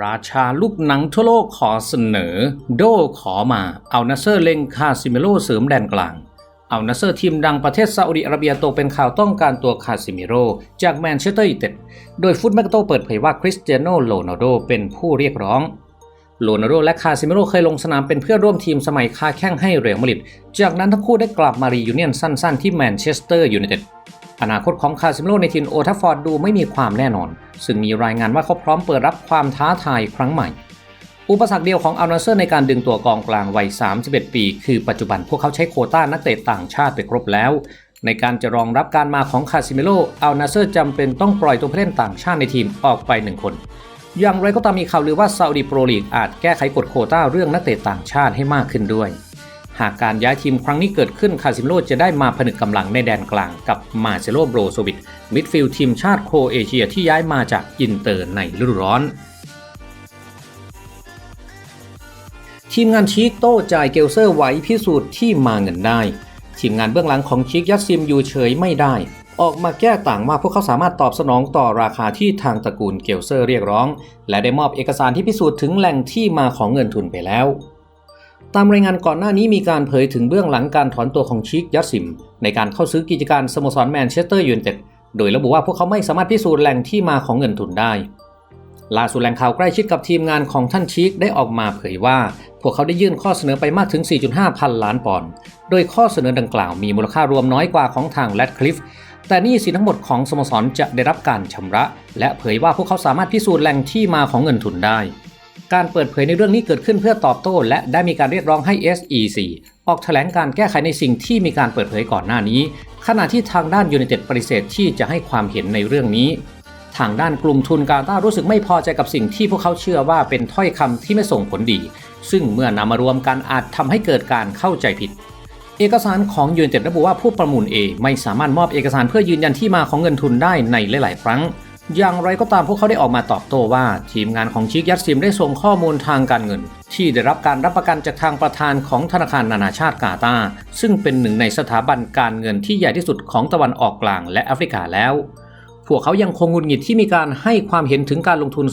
ราชาลูกหนังทั่วโลกขอเสนอ โดขอมาเอานาเซอร์เล็งคาซิเมโร่เสริมแดนกลาง เอานาเซอร์ทีมดังประเทศซาอุดิอาระเบียตกเป็นข่าวต้องการตัวคาซิเมโรจากแมนเชสเตอร์ยูไนเต็ดโดยฟุตแมกโตเปิดเผยว่าคริสเตียโนโรนัลโดเป็นผู้เรียกร้องโรนัลโดและคาซิเมโรเคยลงสนามเป็นเพื่อนร่วมทีมสมัยคาแข้งให้เรอัลมาดริดจากนั้นทั้งคู่ได้กลับมารียูเนียนสั้น ๆ ที่แมนเชสเตอร์ยูไนเต็ด อนาคตของคาซิเมโร่ในทีมโอทัฟฟอร์ดดูไม่มีความแน่นอน ซึ่งมีรายงานว่าเขาพร้อมเปิดรับความท้าทายครั้งใหม่ อุปสรรคเดียวของอัลนาเซอร์ในการดึงตัวกองกลางวัย 31 ปี คือปัจจุบันพวกเขาใช้โคต้านักเตะต่างชาติไปครบแล้ว ในการจะรองรับการมาของคาซิเมโร่อัลนาเซอร์จำเป็นต้องปล่อยตัวผู้เล่นต่างชาติในทีมออกไปหนึ่งคน อย่างไรก็ตามมีข่าวลือว่าซาอุดีโปรลีกอาจแก้ไขกฎโคต้าเรื่องนักเตะต่างชาติให้มากขึ้นด้วย หากการย้ายทีมครั้งนี้เกิดขึ้นคาซิมโรจะได้มาผนึกกำลังในแดนกลางกับมาเซโลโบรโซวิชมิดฟิลด์ทีมชาติโครเอเชียที่ย้ายมาจากอินเตอร์ในฤดูร้อน ทีมงานชีกโต้จ่ายเกลเซอร์ไว้พิสูจน์ที่มาเงินได้ ทีมงานเบื้องหลังของชีกยัดซิมอยู่เฉยไม่ได้ ออกมาแก้ต่างว่าพวกเขาสามารถตอบสนองต่อราคาที่ทางตระกูลเกลเซอร์เรียกร้อง และได้มอบเอกสารที่พิสูจน์ถึงแหล่งที่มาของเงินทุนไปแล้ว ตามรายงานก่อนหน้านี้มีการเผยถึงเบื้องหลังการถอนตัวของชิกยัตซิม ในการเข้าซื้อกิจการสโมสรแมนเชสเตอร์ยูไนเต็ดโดยระบุว่าพวกเขาไม่สามารถพิสูจน์แหล่งที่มาของเงินทุนได้ ล่าสุดแหล่งข่าวใกล้ชิดกับทีมงานของท่านชิกได้ออกมาเผยว่า พวกเขาได้ยื่นข้อเสนอไปมากถึง 4.5 พันล้านปอนด์ โดยข้อเสนอดังกล่าวมีมูลค่ารวมน้อยกว่าของทางแรดคลิฟแต่นี่สินทั้งหมดของสโมสรจะได้รับการชำระ และเผยว่าพวกเขาสามารถพิสูจน์แหล่งที่มาของเงินทุนได้ การเปิดเผยในเรื่องนี้เกิดขึ้นเพื่อตอบโต้และได้มีการเรียกร้องให้ SEC ออกแถลงการแก้ไขในสิ่งที่มีการเปิดเผยก่อนหน้านี้ ขณะที่ทางด้านยูไนเต็ดปฏิเสธที่จะให้ความเห็นในเรื่องนี้ ทางด้านกลุ่มทุนกาตารู้สึกไม่พอใจกับสิ่งที่พวกเขาเชื่อว่าเป็นถ้อยคำที่ไม่ส่งผลดี ซึ่งเมื่อนำมารวมกันอาจทำให้เกิดการเข้าใจผิด เอกสารของยูไนเต็ดระบุว่าผู้ประมูล A ไม่สามารถมอบเอกสารเพื่อยืนยันที่มาของเงินทุนได้ในหลาย ๆ ครั้ง อย่างไรก็ตามพวกเขาได้ออกมาตอบโต้ว่า ทีมงานของชิกยัตซิมได้ส่งข้อมูลทางการเงิน ที่ได้รับการรับประกันจากทางประธานของธนาคารนานาชาติกาตาซึ่งเป็นหนึ่งในสถาบันการเงินที่ใหญ่ที่สุดของตะวันออกกลางและแอฟริกาแล้ว พวกเขายังคงงุนงิดที่มีการให้ความเห็นถึงการลงทุน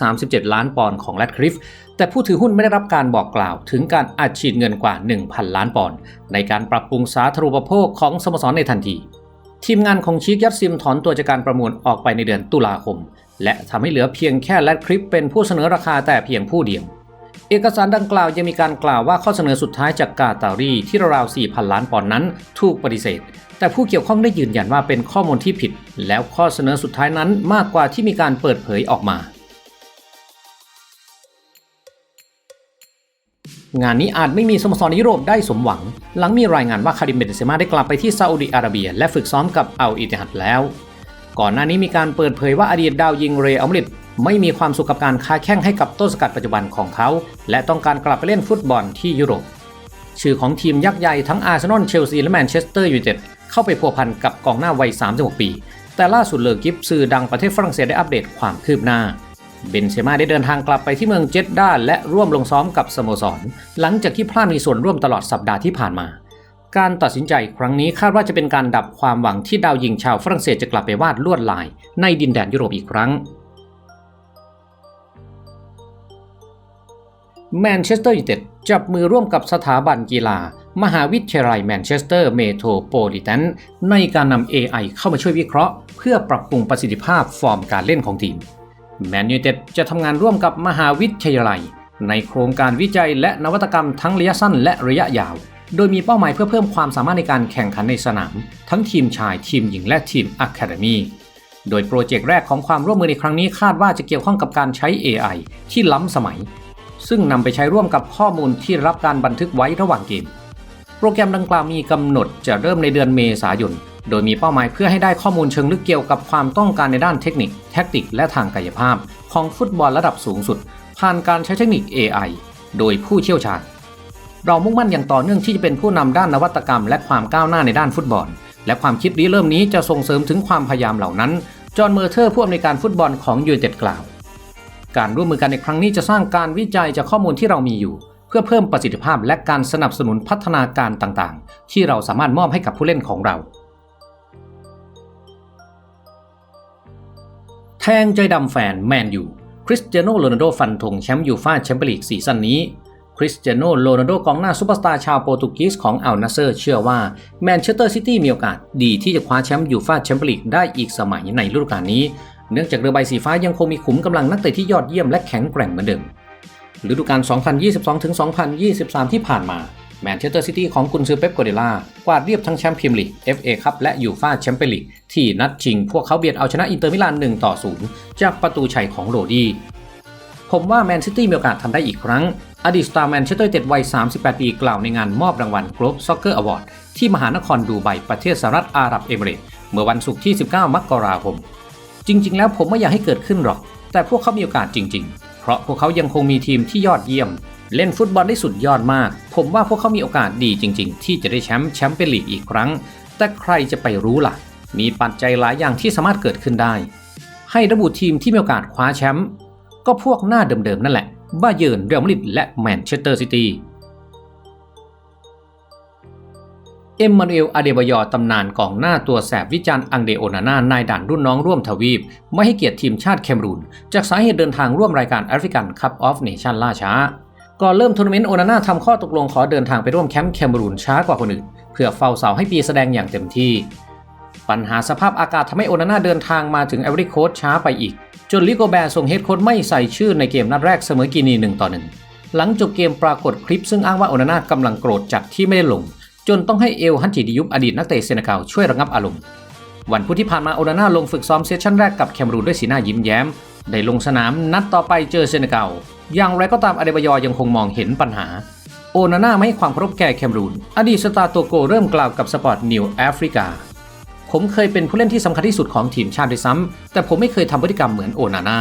237 ล้านปอนด์ของแรดคลิฟ แต่ผู้ถือหุ้นไม่ได้รับการบอกกล่าวถึงการอัดฉีดเงินกว่า 1,000 ล้านปอนด์ในการปรับปรุงสาธารณูปโภคของสโมสรในทันที ทีมงานของชีกยัดซิมถอนตัวจากการประมูลออกไปในเดือนตุลาคม และทำให้เหลือเพียงแค่แรดคลิปเป็นผู้เสนอราคาแต่เพียงผู้เดียว เอกสารดังกล่าวยังมีการกล่าวว่าข้อเสนอสุดท้ายจากกาตารีที่ราวๆ4,000 ล้านปอนด์นั้นถูกปฏิเสธ แต่ผู้เกี่ยวข้องได้ยืนยันว่าเป็นข้อมูลที่ผิด แล้วข้อเสนอสุดท้ายนั้นมากกว่าที่มีการเปิดเผยออกมา งานนี้อาจไม่มีสโมสรในยุโรปได้สมหวัง หลังมีรายงานว่าคาริมเบนเซม่าได้กลับไปที่ซาอุดิอาระเบีย และฝึกซ้อมกับอัลอิติฮัดแล้ว ก่อนหน้านี้มีการเปิดเผยว่าอดีตดาวยิงเรอัลมาดริดไม่มีความสุขกับการค้าแข่งให้กับต้นสกัดปัจจุบันของเขา และต้องการกลับไปเล่นฟุตบอลที่ยุโรป ชื่อของทีมยักษ์ใหญ่ทั้งอาร์เซนอลเชลซีและแมนเชสเตอร์ยูไนเต็ดเข้าไปพัวพันกับกองหน้าวัย 36 ปี แต่ล่าสุดเลอกิฟสื่อดังประเทศฝรั่งเศสได้อัปเดตความคืบหน้า เบนเซม่าได้เดินทางกลับไปที่เมืองเจดด้าและร่วมลงซ้อมกับสโมสร หลังจากที่พลาดมีส่วนร่วมตลอดสัปดาห์ที่ผ่านมา การตัดสินใจครั้งนี้คาดว่าจะเป็นการดับความหวังที่ดาวยิงชาวฝรั่งเศสจะกลับไปวาดลวดลาย ในดินแดนยุโรปอีกครั้งแมนเชสเตอร์ยูไนเต็ดจับมือร่วมกับสถาบันกีฬา มหาวิทยาลัยแมนเชสเตอร์เมโทรโพลิแทนในการนำ AI เข้ามาช่วยวิเคราะห์ เพื่อปรับปรุงประสิทธิภาพฟอร์มการเล่นของทีม แมนยูเต็ดจะทำงานร่วมกับมหาวิทยาลัย ในโครงการวิจัยและนวัตกรรมทั้งระยะสั้นและระยะยาว โดยมีเป้าหมายเพื่อเพิ่มความสามารถในการแข่งขันในสนาม ทั้งทีมชายทีมหญิงและทีมอะคาเดมีโดยโปรเจกต์แรกของความร่วมมือในครั้งนี้คาดว่าจะเกี่ยวข้องกับการใช้ AI ที่ล้ำสมัย ซึ่งนำไปใช้ร่วมกับข้อมูลที่รับการบันทึกไว้ระหว่างเกม โปรแกรมดังกล่าวมีกำหนดจะเริ่มในเดือนเมษายน โดยมีเป้าหมายเพื่อให้ได้ข้อมูลเชิงลึกเกี่ยวกับความต้องการในด้านเทคนิค แท็กติก และทางกายภาพ ของฟุตบอลระดับสูงสุด ผ่านการใช้เทคนิค AI โดยผู้เชี่ยวชาญ เรามุ่งมั่นอย่างต่อเนื่องที่จะเป็นผู้นำด้านนวัตกรรม และความก้าวหน้าในด้านฟุตบอล และความคิดริเริ่มนี้จะส่งเสริมถึงความพยายามเหล่านั้น จอห์นเมอร์เทอร์ผู้อำนวยการฟุตบอลของยูไนเต็ดกล่าว การร่วมมือกันในครั้งนี้จะสร้างการวิจัยจากข้อมูลที่เรามีอยู่เพื่อเพิ่มประสิทธิภาพและการสนับสนุนพัฒนาการต่างๆ ที่เราสามารถมอบให้กับผู้เล่นของเรา แทงใจดำแฟนแมนยูคริสเตียโนโรนัลโดฟันธงแชมป์ยูฟ่าแชมเปี้ยนลีกซีซั่นนี้คริสเตียโนโรนัลโดกองหน้าซูเปอร์สตาร์ชาวโปรตุเกสของอัลนาเซอร์เชื่อว่าแมนเชสเตอร์ซิตี้มีโอกาสดีที่จะคว้าแชมป์ยูฟ่าแชมเปี้ยนลีกได้อีกสมัยในฤดูกาลนี้ เนื่องจากเรือใบสีฟ้ายังคงมีขุมกำลังนักเตะที่ยอดเยี่ยมและแข็งแกร่งเหมือนเดิมฤดูกาล 2022-2023 ที่ผ่านมา แมนเชสเตอร์ซิตี้ของกุนซือเป๊ปกัวเดล่ากวาดเรียบทั้งแชมป์พรีเมียร์ลีก FA คัพและยูฟ่าแชมเปี้ยนลีกที่นัดชิง พวกเขาเบียดเอาชนะอินเตอร์มิลาน1ต่อ0จากประตูชัยของโรดี้ผมว่าแมนซิตี้มีโอกาสทำได้อีกครั้ง อดีตสตาร์แมนเชสเตอร์เต็ดวัย 38 ปีกล่าวในงานมอบรางวัล Globe Soccer Award ที่มหานครดูไบประเทศสหรัฐอาหรับเอมิเรตส์เมื่อวันศุกร์ที่ 19 มกราคม จริง ๆ แล้วผมไม่อยากให้เกิดขึ้นหรอก แต่พวกเขามีโอกาสจริง ๆ เพราะพวกเขายังคงมีทีมที่ยอดเยี่ยมเล่นฟุตบอลได้สุดยอดมาก ผมว่าพวกเขามีโอกาสดีจริง ๆ ที่จะได้แชมป์แชมเปี้ยนลีกอีกครั้ง แต่ใครจะไปรู้ล่ะ มีปัจจัยหลายอย่างที่สามารถเกิดขึ้นได้ ให้ระบุทีมที่มีโอกาสคว้าแชมป์ก็พวกหน้าเดิมๆนั่นแหละบาเยิร์นเรอัลมาดริดและแมนเชสเตอร์ซิตี้ เอ็มมานูเอล อาเดบายอตำนานกองหน้าตัวแสบวิจารณ์อังเดโอนาน่านายด่านรุ่นน้องร่วมทวีป ไม่ให้เกียรติทีมชาติแคมรูน จากสาเหตุเดินทางร่วมรายการแอฟริกันคัพออฟเนชั่นล่าช้า ก่อนเริ่มทัวร์นาเมนต์โอนาน่าทำข้อตกลงขอเดินทางไปร่วมแคมป์แคมรูนช้ากว่าคนอื่น เพื่อเฝ้าเสาให้ปีแสดงอย่างเต็มที่ ปัญหาสภาพอากาศทำให้โอนาน่าเดินทางมาถึงแอฟริโคสช้าไปอีก จนลิโกแบร์ส่งเฮดโค้ชไม่ใส่ชื่อในเกมนัดแรกเสมอกินี1ต่อ1หลังจบเกมปรากฏคลิปซึ่งอ้างว่าโอนาน่ากำลังโกรธจากที่ไม่ได้ลง จนต้องให้เอลฮันจิดิยุบอดีตนักเตะเซนกัลช่วยระงับอารมณ์วันพุธที่ผ่านมาโอนาน่าลงฝึกซ้อมเซสชั่นแรกกับแคมรูนด้วยสีหน้ายิ้มแย้ม ได้ลงสนามนัดต่อไปเจอเซเนกัลอย่างไรก็ตามอเดบายอยังคงมองเห็นปัญหา โอนาน่าไม่ให้ความเคารพแก่แคมรูน อดีตสตาร์ตัวโกเริ่มกล่าวกับสปอร์ตนิวแอฟริกา ผมเคยเป็นผู้เล่นที่สำคัญที่สุดของทีมชาติด้วยซ้ำ แต่ผมไม่เคยทำพฤติกรรมเหมือนโอนาน่า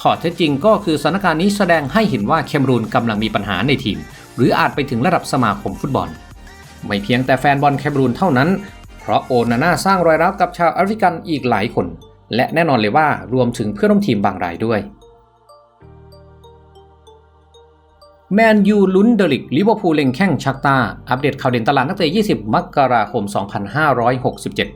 ข้อเท็จจริงก็คือสถานการณ์นี้แสดงให้เห็นว่าแคมรูนกำลังมีปัญหาในทีม หรืออาจไปถึงระดับสมาคมฟุตบอล ไม่เพียงแต่แฟนบอลแคมรูนเท่านั้น เพราะโอนาน่าสร้างรอยร้าวกับชาวแอฟริกันอีกหลายคน และแน่นอนเลยว่ารวมถึงเพื่อนร่วมทีมบางรายด้วยแมนยูลุ้นเดลิกลิเวอร์พูลเล็งแข้งชักตา อัปเดตข่าวเด่นตลาดนักเตะ 20 มกราคม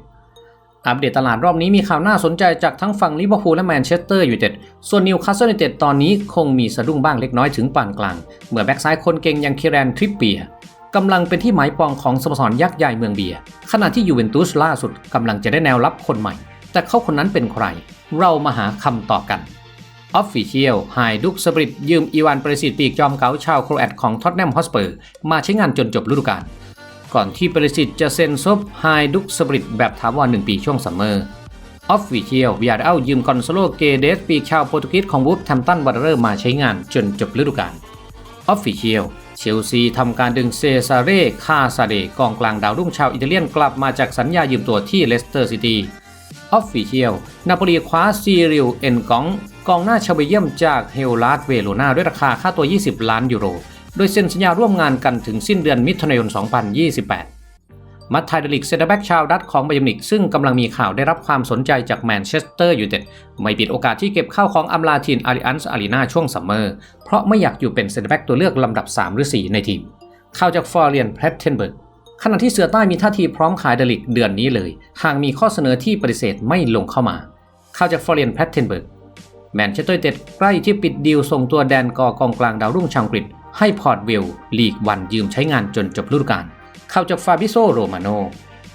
2567 อัปเดตตลาดรอบนี้มีข่าวน่าสนใจจากทั้งฝั่งลิเวอร์พูลและแมนเชสเตอร์ยูไนเต็ด ส่วนนิวคาสเซิลยูไนเต็ดตอนนี้คงมีสะดุ้งบ้างเล็กน้อยถึงปานกลาง เมื่อแบ็กซ้ายคนเก่งอย่างเคแรนทริปเปียกำลังเป็นที่หมายปองของสโมสรยักษ์ใหญ่เมืองเบีย ขณะที่ยูเวนตุสล่าสุดกำลังจะได้แนวรับคนใหม่ แต่เขาคนนั้นเป็นใคร เรามาหาคำตอบกันออฟฟิเชียลไฮดุกสปริตยืมอีวานประสิทธิ์ปีกจอมเก๋าชาวโครแอตของท็อตแนมฮอสเปอร์มาใช้งานจนจบฤดูกาลก่อนที่ประสิทธิ์จะเซ็นซบไฮดุกสปริตแบบถาวร1ปีช่วงซัมเมอร์ออฟฟิเชียลวิอาร์เอลยืมกอนโซโลเกเดสปีกชาวโปรตุเกสของวูฟแทมตันวอร์เรอร์มาใช้งานจนจบฤดูกาลออฟฟิเชียลเชลซีทำการดึงเซซาเร่คาซาเดกองกลางดาวรุ่งชาวอิตาเลียนกลับมาจากสัญญายืมตัวที่เลสเตอร์ซิตี้ ออฟฟิเชียลนาโปลีคว้าซีริลเอ็นกองกองหน้าชาวเบเยียมจากเฮลลาร์ดเวโรนาด้วยราคาค่าตัว 20 ล้านยูโร โดยเซ็นสัญญาร่วมงานกันถึงสิ้นเดือนมิถุนายน 2028 มัตไทเดลิกเซนเตอร์แบ็กชาวดัตของไบยมิก ซึ่งกำลังมีข่าวได้รับความสนใจจากแมนเชสเตอร์ยูไนเต็ดไม่ปิดโอกาสที่เก็บข้าวของอัมลาทินอาริอันส์อารีนาช่วงซัมเมอร์ เพราะไม่อยากอยู่เป็นเซนเตอร์แบ็กตัวเลือกลำดับ 3 หรือ 4 ในทีม ข่าวจากฟอร์เรียนแพทเทนเบิร์ก ขณะที่เสือใต้มีท่าทีพร้อมขายเดลิกเดือนนี้เลย หากมีข้อเสนอที่ปฏิเสธไม่ลงเข้ามาข่าวจากฟอร์เรียนแพทเทนเบิร์กแมนเชสเตอร์ยูไนเต็ดใกล้ที่ปิดดีลส่งตัวแดนกอกองกลางดาวรุ่งชาวอังกฤษให้พอร์ตวิลลีกวันยืมใช้งานจนจบฤดูกาลข่าวจากฟาบิโซโรมาโน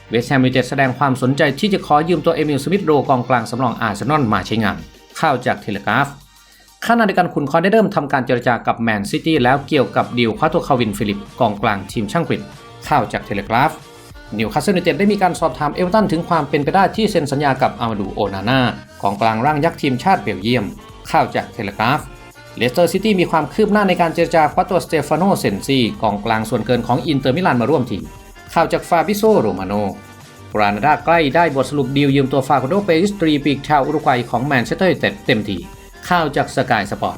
เวสต์แฮมยูไนเต็ดแสดงความสนใจที่จะขอยืมตัวเอมิลสมิธโรกองกลางสำรองอาร์เซนอลมาใช้งานข่าวจากเทเลกราฟขณะเดียวกันคุณคอนได้เริ่มทำการเจรจากับแมนซิตี้แล้วเกี่ยวกับดีลคว้าตัวคาวินฟิลิปกองกลางทีมช่างกฤษ ข่าวจากเทเลกราฟนิวคาสเซิลยูไนเต็ดได้มีการสอบถามเอเวอร์ตันถึงความเป็นไปได้ที่เซ็นสัญญากับอามาดูโอนาน่ากองกลางร่างยักษ์ทีมชาติเบลเยียม ข่าวจากเทเลกราฟเลสเตอร์ซิตี้มีความคืบหน้าในการเจรจาคว้าตัวสเตฟานโนเซนซีกองกลางส่วนเกินของอินเตอร์มิลานมาร่วมทีม ข่าวจากฟาบิโซโรมาโนกรานาดาใกล้ได้บทสรุปดีลยืมตัวฟาโคโดเปริสตรีปีกชาวอุรุกวัยของแมนเชสเตอร์ยูไนเต็ดเต็มทีข่าวจากสกายสปอร์ต